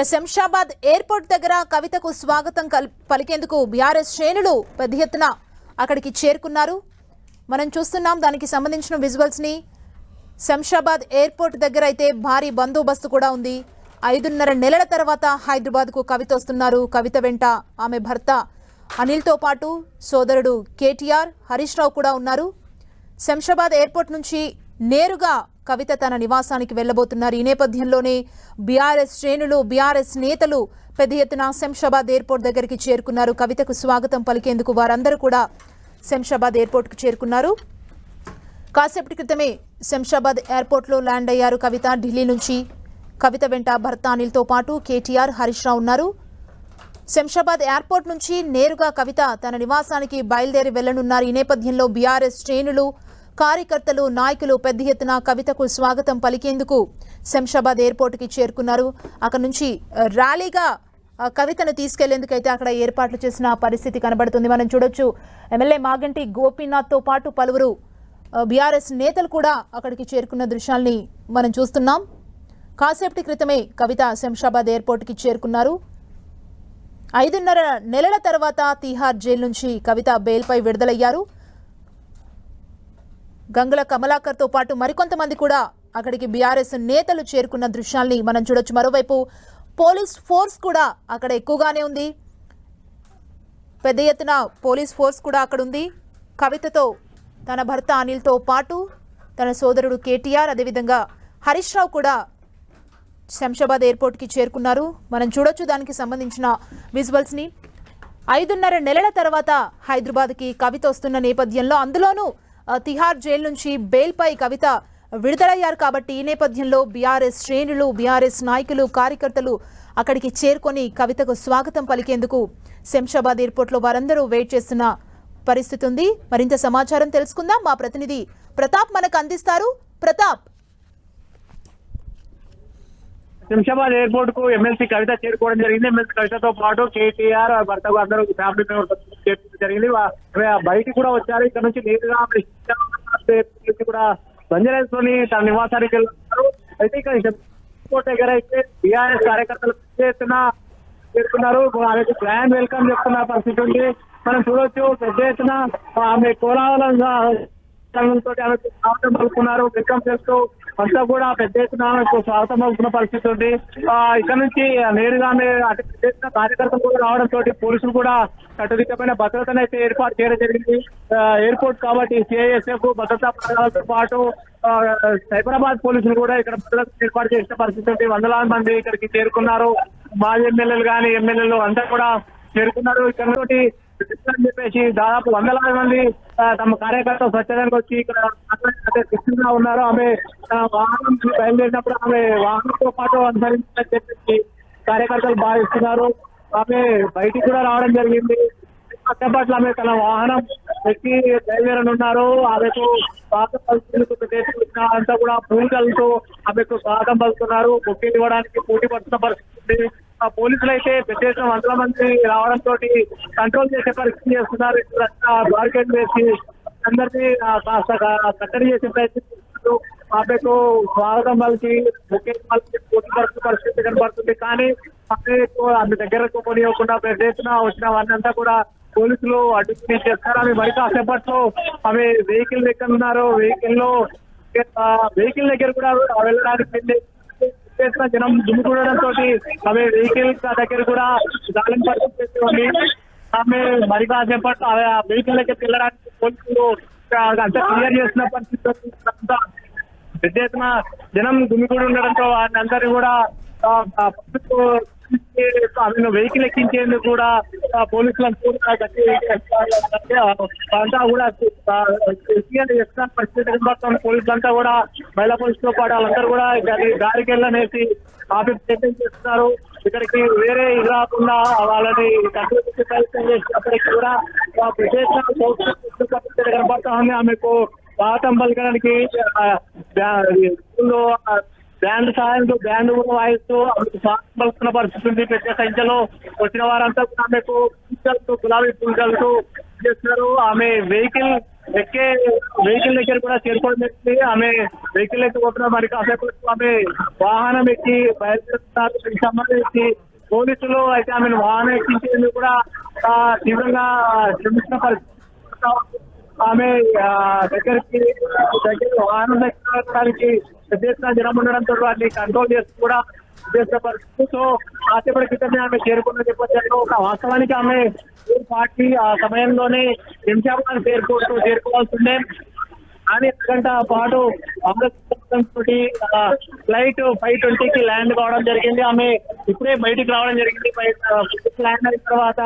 ఇక శంషాబాద్ ఎయిర్పోర్ట్ దగ్గర కవితకు స్వాగతం కల్- పలికేందుకు బీఆర్ఎస్ శ్రేణులు పెద్ద ఎత్తున అక్కడికి చేరుకున్నారు. మనం చూస్తున్నాం దానికి సంబంధించిన విజువల్స్ని. శంషాబాద్ ఎయిర్పోర్ట్ దగ్గర అయితే భారీ బందోబస్తు కూడా ఉంది. ఐదున్నర నెలల తర్వాత హైదరాబాద్కు కవిత వస్తున్నారు. కవిత వెంట ఆమె భర్త అనిల్తో పాటు సోదరుడు కేటీఆర్ హరీష్ రావు కూడా ఉన్నారు. శంషాబాద్ ఎయిర్పోర్ట్ నుంచి నేరుగా కవిత తన నివాసానికి వెళ్ళబోతున్నారు ఈ నేపథ్యంలోనే బీఆర్ఎస్ శ్రేణులు బీఆర్ఎస్ నేతలు పెద్ద ఎత్తున శంషాబాద్ ఎయిర్పోర్ట్ దగ్గరికి చేరుకున్నారు. కవితకు స్వాగతం పలికేందుకు వారందరూ కూడా శంషాబాద్ ఎయిర్పోర్ట్కు చేరుకున్నారు. కాసేపటి క్రితమే శంషాబాద్ ఎయిర్పోర్ట్లో ల్యాండ్ అయ్యారు కవిత. ఢిల్లీ నుంచి కవిత వెంట భర్త అనిల్తో పాటు కేటీఆర్ హరీష్ రావు ఉన్నారు. శంషాబాద్ ఎయిర్పోర్ట్ నుంచి నేరుగా కవిత తన నివాసానికి బయలుదేరి వెళ్ళనున్నారు ఈ నేపథ్యంలో బీఆర్ఎస్ శ్రేణులు కార్యకర్తలు నాయకులు పెద్ద ఎత్తున కవితకు స్వాగతం పలికేందుకు శంషాబాద్ ఎయిర్పోర్ట్కి చేరుకున్నారు. అక్కడ నుంచి ర్యాలీగా కవితను తీసుకెళ్ళేందుకు అయితే అక్కడ ఏర్పాట్లు చేసిన పరిస్థితి కనబడుతుంది. మనం చూడొచ్చు ఎమ్మెల్యే మాగంటి గోపీనాథ్తో పాటు పలువురు బీఆర్ఎస్ నేతలు కూడా అక్కడికి చేరుకున్న దృశ్యాల్ని మనం చూస్తున్నాం. కాసేపటి క్రితమే కవిత శంషాబాద్ ఎయిర్పోర్ట్కి చేరుకున్నారు. ఐదున్నర నెలల తర్వాత తీహార్ జైలు నుంచి కవిత బెయిల్పై విడుదలయ్యారు. గంగుల కమలాకర్తో పాటు మరికొంతమంది కూడా అక్కడికి బీఆర్ఎస్ నేతలు చేరుకున్న దృశ్యాల్ని మనం చూడొచ్చు. మరోవైపు పోలీస్ ఫోర్స్ కూడా అక్కడ ఎక్కువగానే ఉంది. పెద్ద ఎత్తున పోలీస్ ఫోర్స్ కూడా అక్కడ ఉంది. కవితతో తన భర్త అనిల్తో పాటు తన సోదరుడు కేటీఆర్ అదేవిధంగా హరీష్ రావు కూడా శంషాబాద్ ఎయిర్పోర్ట్కి చేరుకున్నారు. మనం చూడొచ్చు దానికి సంబంధించిన విజువల్స్ని. ఐదున్నర నెలల తర్వాత హైదరాబాద్కి కవిత వస్తున్న నేపథ్యంలో అందులోనూ తిహార్ జైలు నుంచి బెయిల్పై కవిత విడుదలయ్యారు కాబట్టి ఈ నేపథ్యంలో బీఆర్ఎస్ శ్రేణులు బీఆర్ఎస్ నాయకులు కార్యకర్తలు అక్కడికి చేరుకొని కవితకు స్వాగతం పలికేందుకు శంషాబాద్ ఎయిర్పోర్ట్లో వారందరూ వెయిట్ చేస్తున్న పరిస్థితి ఉంది. మరింత సమాచారం తెలుసుకుందాం. మా ప్రతినిధి ప్రతాప్ మనకు అందిస్తారు. ప్రతాప్! శంషాబాద్ ఎయిర్పోర్ట్కు ఎమ్మెల్సీ కవిత చేరుకోవడం జరిగింది. ఎమ్మెల్సీ కవితతో పాటు కేటీఆర్ భర్త అందరూ ఫ్యామిలీ మెంబర్స్ చేరుకోవడం జరిగింది. వా- బయటికి కూడా వచ్చారు. ఇక్కడ నుంచి నేరుగా కూడా బంజారాస్ తన నివాసానికి వెళ్ళారు. అయితే ఇక్కడ ఎయిర్పోర్ట్ దగ్గర అయితే బీఆర్ఎస్ కార్యకర్తలు చేస్తున్న చేస్తున్నారు. చేరుకున్నారు ఆమెకు గ్రాండ్ వెల్కమ్ చెప్తున్న పరిస్థితి ఉంది. మనం చూడొచ్చు పెద్ద ఎత్తున ఆమె కోలాహలంగా తోటి ఆమెకు పలుకున్నారు. వెల్కమ్ చేస్తూ అంతా కూడా పెద్ద ఎత్తున ఆమెకు స్వాగతం పరిస్థితి ఉంది. ఆ, ఇక్కడ నుంచి నేరుగా అటు పెద్ద ఎత్తున కార్యకర్తలు కూడా రావడం తోటి పోలీసులు కూడా కట్టుదిట్టమైన భద్రతను అయితే ఏర్పాటు చేయడం జరిగింది. ఎయిర్పోర్ట్ కాబట్టి సిఐఎస్ఎఫ్ భద్రతా బలగాలతో పాటు సైబరాబాద్ పోలీసులు కూడా ఇక్కడ భద్రత ఏర్పాటు చేసిన పరిస్థితి ఉంది. వందలాది మంది ఇక్కడికి చేరుకున్నారు. మాజీ ఎమ్మెల్యేలు కానీ ఎమ్మెల్యేలు అంతా కూడా చేరుకున్నారు. ఇక్కడ తోటి అని చెప్పేసి దాదాపు వందలాది మంది ఆ, తమ కార్యకర్తలు స్వచ్ఛందానికి వచ్చి ఇక్కడ అంటే సిద్ధంగా ఉన్నారు. ఆమె వాహనం బయలుదేరినప్పుడు ఆమె వాహనంతో పాటు అనుసరించాలని చెప్పేసి కార్యకర్తలు భావిస్తున్నారు. ఆమె బయటికి కూడా రావడం జరిగింది. పట్ల ఆమె తన వాహనం ఎక్కి బయలుదేరనున్నారు ఆమెకు స్వాగతం పలుకుతూ అంతా కూడా పూజలతో ఆమెకు స్వాగతం పలుకుతున్నారు. బొక్కే ఇవ్వడానికి పోటీ పడుతున్న పరిస్థితి ఉంది. ఆ పోలీసులు అయితే పెద్ద ఎత్తున వందల మంది రావడంతో కంట్రోల్ చేసే పరిస్థితి చేస్తున్నారు. ఇక్కడ వేసి అందరినీ కాస్త కట్టడి చేసే ప్రయత్నం చేస్తున్నారు. ఆమెకు స్వాగతం పలికి బొక్కే పలికి పోటీ పడుతున్న పరిస్థితి కనబడుతుంది. కానీ ఆమెకు ఆమె దగ్గరకు పోనివ్వకుండా పెద్ద ఎత్తున వచ్చిన వారినంతా కూడా పోలీసులు అటు చేస్తారు ఆమె బయట సేపట్లో ఆమె వెహికల్ దగ్గర ఉన్నారు. వెహికల్లో వెహికల్ దగ్గర కూడా వెళ్ళడానికి చేసిన జనం దుమ్ముకూడడం తోటి ఆమె వెహికల్ దగ్గర కూడా గాలం పరిస్థితి ఉంది ఆమె మరి కాసేపట్లో ఆమె ఆ వెహికల్ దగ్గరికి వెళ్ళడానికి పోలీసులు అంతా క్లియర్ చేసిన పరిస్థితి పెద్ద ఎత్తున జనం గుమిగూడి ఉండడంతో వారిని అందరినీ కూడా ఆ, ఆమెను వెహికల్ ఎక్కించేందుకు కూడా పోలీసులను కూడా గట్టి అంతా కూడా ఆ, క్లియర్ చేస్తున్న పరిస్థితి కనబడుతుంది పోలీసులంతా కూడా మహిళా పోలీసులతో పాటు వాళ్ళందరూ కూడా దారి- దారికి వెళ్ళనేసి ఆఫీస్ ప్రయత్నం చేస్తున్నారు. ఇక్కడికి వేరే ఇది రాకుండా వాళ్ళని కంట్రోల్ ప్రయత్నం చేసినప్పటికీ కూడా ఆ, పెద్ద కనబడతా ఉంది. ఆమెకు స్వాగతం పలకడానికి బ్యాండ్ సహాయంతో బ్యాండ్ కూడా వాయిస్తూ ఆమెకు స్వాగతం పలుకుతున్న పరిస్థితి ఉంది పెద్ద సంఖ్యలో వచ్చిన వారంతా కూడా ఆమెకు పూజలతో గులాబీ పూజలతో చేస్తున్నారు ఆమె వెహికల్ ఎక్కే వెహికల్ దగ్గర కూడా చేరుకోవడం జరిగింది. ఆమె వెహికల్ ఎక్కిపోతున్న మరి కాసేపు ఆమె వాహనం ఎక్కి బయలుదేరుతున్నారు. దీనికి సంబంధించి పోలీసులు అయితే ఆమెను వాహనం ఎక్కించేందుకు కూడా తీవ్రంగా శ్రమిస్తున్న పరిస్థితి. ఆమె దగ్గరికి దగ్గర వాహనం ఎక్కడానికి పెద్ద జనం ఉండడంతో వాటిని కంట్రోల్ చేస్తూ కూడా చేసిన సో కాసేపటి క్రితమే ఆమె చేరుకున్న నేపథ్యంలో ఒక వాస్తవానికి ఆమె పార్టీ ఆ సమయంలోనే శంషాబాద్ చేరుకుంటూ చేరుకోవాల్సిందే. కానీ గంట పాటు తోటి ఫ్లైట్ ఫైవ్ ట్వంటీకి ల్యాండ్ కావడం జరిగింది. ఆమె ఇప్పుడే బయటికి రావడం జరిగింది. ల్యాండ్ అయిన తర్వాత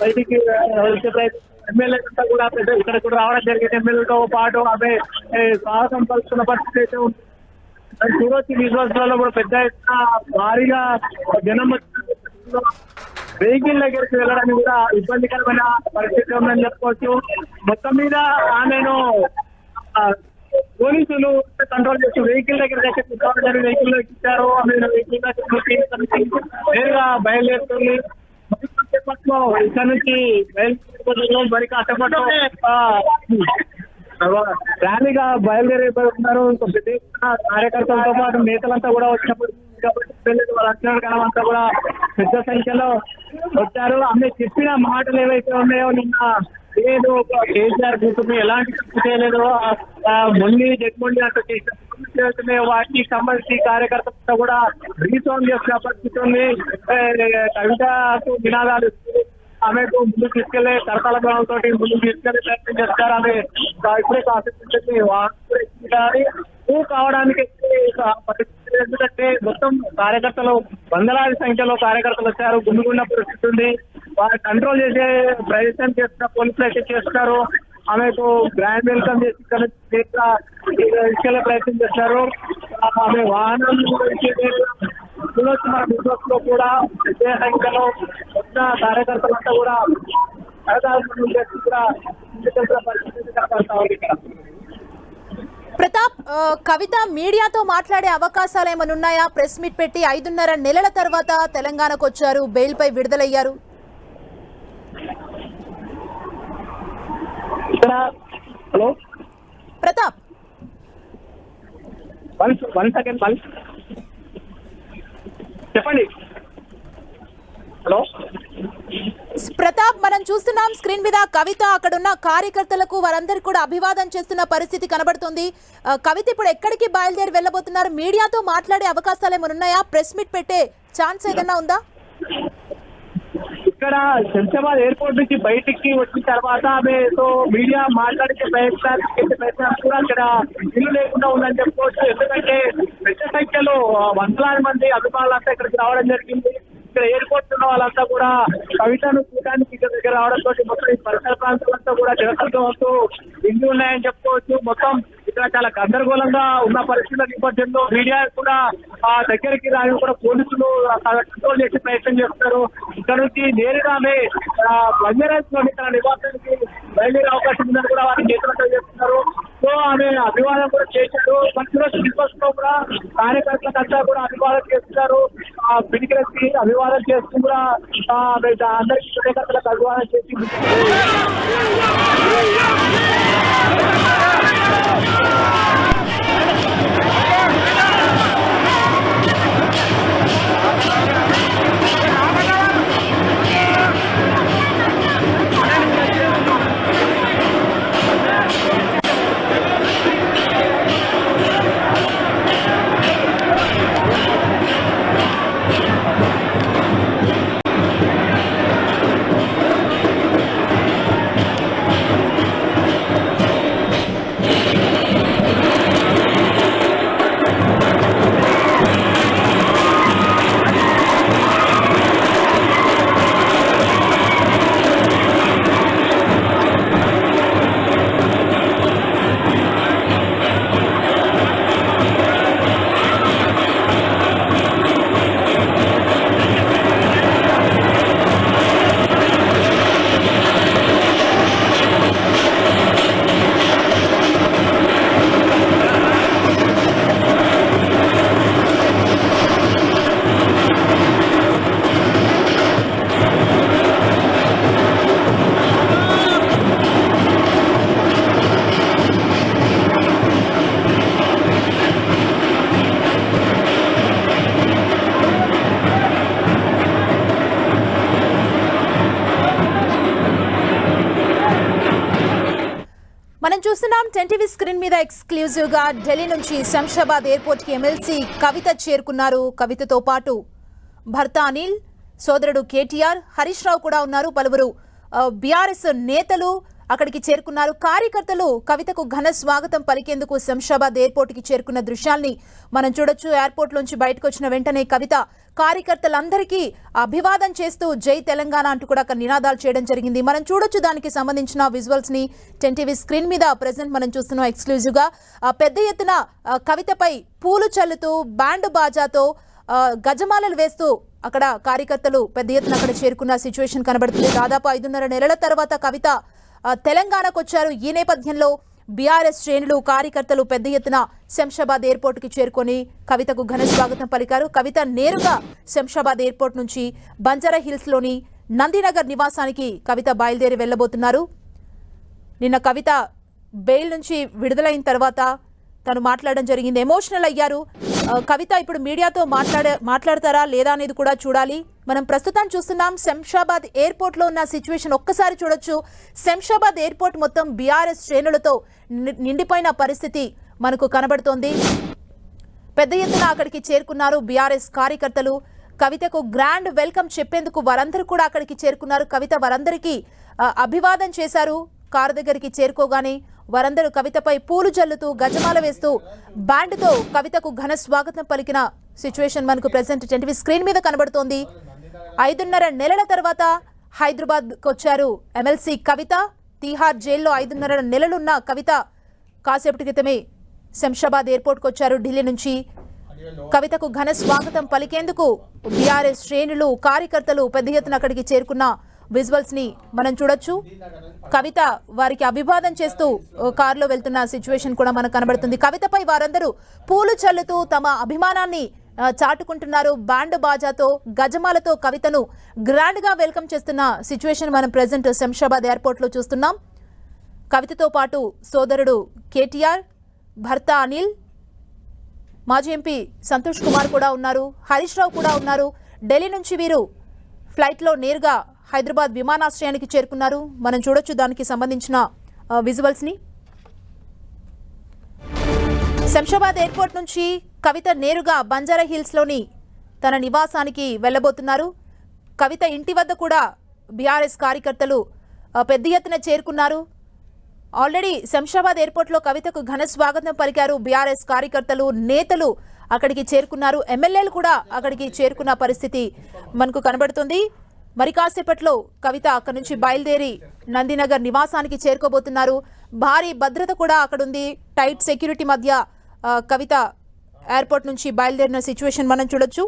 బయటికి వెళ్తే ప్రయత్నం ఎమ్మెల్యే అంతా కూడా పెద్ద ఇక్కడ కూడా రావడం జరిగింది. ఎమ్మెల్యేతో పాటు ఆమె సాహసం స్వాగతం పరిస్థితి అయితే ఉంది. చూడొచ్చు కూడా పెద్ద ఎత్తున భారీగా జనం వెహికల్ దగ్గరికి వెళ్ళడానికి కూడా ఇబ్బందికరమైన పరిస్థితి ఉందని చెప్పుకోవచ్చు మొత్తం మీద ఆమెను పోలీసులు కంట్రోల్ చేసి వెహికల్ దగ్గర దగ్గర వెహికల్లో ఇచ్చారు. ఆమె వెహికల్ దగ్గర నేరుగా బయలుదేరుతుంది. మరి ఇక్కడ నుంచి బయలుదేరిపోతున్నారు మరి ర్యాలీగా బయలుదేరిపోతున్నారు కార్యకర్తలతో పాటు నేతలంతా కూడా వచ్చినప్పుడు కాబట్టి పిల్లలు అంతా కూడా పెద్ద సంఖ్యలో వచ్చారు. ఆమె చెప్పిన మాటలు ఏవైతే ఉన్నాయో నిన్న లేదు కేసీఆర్ కూతురు ఎలాంటి తప్పు చేయలేదు ఆ- మొండి అంటూ చేసిన చేస్తున్నాయి వాటికి సంబంధించి కార్యకర్తలతో కూడా రీసౌండ్ చేసిన పరిస్థితి ఉంది ఏ, కవితకు నినాదాలు ఆమెకు ముందుకు తీసుకెళ్ళే తరతల తోటి ముందుకు తీసుకెళ్ళే ప్రయత్నం చేస్తారు ఆమె ఇప్పుడే కాసేపు ఊ కావడానికి పరిస్థితి ఎందుకంటే మొత్తం కార్యకర్తలు వందలాది సంఖ్యలో కార్యకర్తలు వచ్చారు. గుండుగున్న పరిస్థితి ఉంది. వారు కంట్రోల్ చేసే ప్రయత్నం చేస్తున్న పోలీసులు అయితే చేస్తున్నారు. ఆమెకు గ్రాండ్ వెల్కమ్ చేసి ఇక్కడ ప్రయత్నం చేశారు. ఆమె వాహనం చూడొచ్చు మన బిజినెస్లో కూడా పెద్ద సంఖ్యలో పెద్ద కార్యకర్తలంతా కూడా కూడా పరిస్థితి కనపడతా ఉంది ఇక్కడ. ప్రతాప్ కవిత మీడియాతో మాట్లాడే అవకాశాలు ఏమైనా ఉన్నాయా? ప్రెస్ మీట్ పెట్టి ఐదున్నర నెలల తర్వాత తెలంగాణకు వచ్చారు బెయిల్ పై విడుదలయ్యారు. ఇక్కడ hello? Pratap. One one second one చెప్పండి. హలో? ప్రతాప్ మనం చూస్తున్నాం స్క్రీన్ మీద కవిత అక్కడ ఉన్న కార్యకర్తలకు వారందరికీ కూడా అభివాదం చేస్తున్న పరిస్థితి కనబడుతుంది. కవిత ఇప్పుడు ఎక్కడికి బయలుదేరి వెళ్ళబోతున్నారు? మీడియాతో మాట్లాడే అవకాశాలు ఏమైనా ఉన్నాయా? ప్రెస్ మీట్ పెట్టే ఛాన్స్ ఏదైనా ఉందా? ఇక్కడ శంషాబాద్ ఎయిర్పోర్ట్ నుంచి బయటికి వచ్చిన తర్వాత ఆమెతో మీడియా మాట్లాడే ప్రయత్నాలు చేసే ప్రయత్నాలు కూడా ఇక్కడ ఇల్లు లేకుండా ఉందని చెప్పుకోవచ్చు. ఎందుకంటే పెద్ద సంఖ్యలో వందలాది మంది అభిమానులంతా ఇక్కడికి రావడం జరిగింది. ఇక్కడ ఎయిర్పోర్ట్ ఉన్న వాళ్ళంతా కూడా కవితను చూడడానికి ఇక్కడ దగ్గర రావడంతో మొత్తం ఈ పరిసర ప్రాంతాలంతా కూడా జనసంతో వస్తూ ఇల్లు ఉన్నాయని చెప్పుకోవచ్చు. మొత్తం ఇక్కడ చాలా గందరగోళంగా ఉన్న పరిస్థితుల నేపథ్యంలో మీడియా కూడా ఆ దగ్గరికి రాని కూడా పోలీసులు కంట్రోల్ చేసే ప్రయత్నం చేస్తారు ఇక్కడ నుంచి నేరుగా ఆమె బంజారాజ్ తన నివాసానికి బయలుదేరే అవకాశం ఉందని కూడా వారిని చేతులతో చేస్తున్నారు. సో ఆమె అభివాదం కూడా చేశారు. మంచిగా దిల్బస్లో కూడా కార్యకర్తలంతా కూడా అభివాదం చేస్తున్నారు. ఆ పిడికిలకి అభివాదం చేస్తూ కూడా ఆమె అందరికీ కార్యకర్తలకు అభివాదం చేసి ఎన్టీవీ స్క్రీన్ మీద ఎక్స్క్లూజివ్గా ఢిల్లీ నుంచి శంషాబాద్ ఎయిర్పోర్ట్కి ఎమ్మెల్సీ కవిత చేరుకున్నారు. కవితతో పాటు భర్త అనిల్ సోదరుడు కేటీఆర్ హరీష్ రావు కూడా ఉన్నారు. పలువురు బీఆర్ఎస్ నేతలు అక్కడికి చేరుకున్నారు. కార్యకర్తలు కవితకు ఘన స్వాగతం పలికేందుకు శంషాబాద్ ఎయిర్పోర్ట్కి చేరుకున్న దృశ్యాల్ని మనం చూడొచ్చు. ఎయిర్పోర్ట్ నుంచి బయటకు వచ్చిన వెంటనే కవిత కార్యకర్తలందరికీ అభివాదం చేస్తూ జై తెలంగాణ అంటూ కూడా అక్కడ నినాదాలు చేయడం జరిగింది. మనం చూడొచ్చు దానికి సంబంధించిన విజువల్స్ని టెన్ టీవీ స్క్రీన్ మీద ప్రజెంట్ మనం చూస్తున్నాం ఎక్స్క్లూజివ్గా పెద్ద ఎత్తున కవితపై పూలు చల్లుతూ బ్యాండ్ బాజాతో గజమాలలు వేస్తూ అక్కడ కార్యకర్తలు పెద్ద ఎత్తున అక్కడ చేరుకున్న సిచ్యువేషన్ కనబడుతుంది. దాదాపు ఐదున్నర నెలల తర్వాత కవిత తెలంగాణకు వచ్చారు ఈ నేపథ్యంలో బీఆర్ఎస్ శ్రేణులు కార్యకర్తలు పెద్ద ఎత్తున శంషాబాద్ ఎయిర్పోర్ట్కి చేరుకొని కవితకు ఘన స్వాగతం పలికారు. కవిత నేరుగా శంషాబాద్ ఎయిర్పోర్ట్ నుంచి బంజారా హిల్స్లోని నందినగర్ నివాసానికి కవిత బయలుదేరి వెళ్ళబోతున్నారు నిన్న కవిత బెయిల్ నుంచి విడుదలైన తర్వాత తను మాట్లాడడం జరిగింది. ఎమోషనల్ అయ్యారు. కవిత ఇప్పుడు మీడియాతో మాట్లాడే మాట్లాడతారా లేదా అనేది కూడా చూడాలి. మనం ప్రస్తుతం చూస్తున్నాం శంషాబాద్ ఎయిర్పోర్ట్లో ఉన్న సిచ్యువేషన్ ఒక్కసారి చూడొచ్చు. శంషాబాద్ ఎయిర్పోర్ట్ మొత్తం బీఆర్ఎస్ శ్రేణులతో ని- నిండిపోయిన పరిస్థితి మనకు కనబడుతోంది. పెద్ద ఎత్తున అక్కడికి చేరుకున్నారు బీఆర్ఎస్ కార్యకర్తలు. కవితకు గ్రాండ్ వెల్కమ్ చెప్పేందుకు వారందరూ కూడా అక్కడికి చేరుకున్నారు. కవిత వారందరికీ అభివాదం చేశారు. కారు దగ్గరికి చేరుకోగానే వారందరూ కవితపై పూలు జల్లుతూ గజమాల వేస్తూ బ్యాండ్తో కవితకు ఘన స్వాగతం పలికిన సిచ్యువేషన్ మనకు ప్రెసెంట్. టెంటివి స్క్రీన్ మీద కనబడుతోంది. ఐదున్నర నెలల తర్వాత హైదరాబాద్కు వచ్చారు ఎమ్మెల్సీ కవిత. తీహార్ జైల్లో ఐదున్నర నెలలున్న కవిత. కాసేపటి క్రితమే శంషాబాద్ ఎయిర్పోర్ట్కి వచ్చారు ఢిల్లీ నుంచి. కవితకు ఘన స్వాగతం పలికేందుకు బీఆర్ఎస్ శ్రేణులు కార్యకర్తలు పెద్ద ఎత్తున అక్కడికి చేరుకున్న విజువల్స్ని మనం చూడొచ్చు. కవిత వారికి అభివాదం చేస్తూ కారులో వెళ్తున్న సిచ్యువేషన్ కూడా మనకు కనబడుతుంది. కవితపై వారందరూ పూలు చల్లుతూ తమ అభిమానాన్ని చాటుకుంటున్నారు. బ్యాండ్ బాజాతో గజమాలతో కవితను గ్రాండ్గా వెల్కమ్ చేస్తున్న సిచ్యువేషన్ మనం ప్రజెంట్ శంషాబాద్ ఎయిర్పోర్ట్లో చూస్తున్నాం. కవితతో పాటు సోదరుడు కేటీఆర్ భర్త అనిల్ మాజీ ఎంపీ సంతోష్ కుమార్ కూడా ఉన్నారు హరీష్ రావు కూడా ఉన్నారు. ఢిల్లీ నుంచి వీరు ఫ్లైట్లో నేరుగా హైదరాబాద్ విమానాశ్రయానికి చేరుకున్నారు. మనం చూడొచ్చు దానికి సంబంధించిన విజువల్స్ని. శంషాబాద్ ఎయిర్పోర్ట్ నుంచి కవిత నేరుగా బంజారా హిల్స్లోని తన నివాసానికి వెళ్ళబోతున్నారు. కవిత ఇంటి వద్ద కూడా బీఆర్ఎస్ కార్యకర్తలు పెద్ద ఎత్తున చేరుకున్నారు. ఆల్రెడీ శంషాబాద్ ఎయిర్పోర్ట్లో కవితకు ఘన స్వాగతం పలికారు బీఆర్ఎస్ కార్యకర్తలు నేతలు అక్కడికి చేరుకున్నారు. ఎమ్మెల్యేలు కూడా అక్కడికి చేరుకున్న పరిస్థితి మనకు కనబడుతుంది. మరి కాసేపట్లో కవిత అక్కడి నుంచి బయలుదేరి నందినగర్ నివాసానికి చేరుకోబోతున్నారు. భారీ భద్రత కూడా అక్కడుంది. టైట్ సెక్యూరిటీ మధ్య కవిత ఎయిర్పోర్ట్ నుంచి బయలుదేరిన సిచ్యువేషన్ మనం చూడొచ్చు.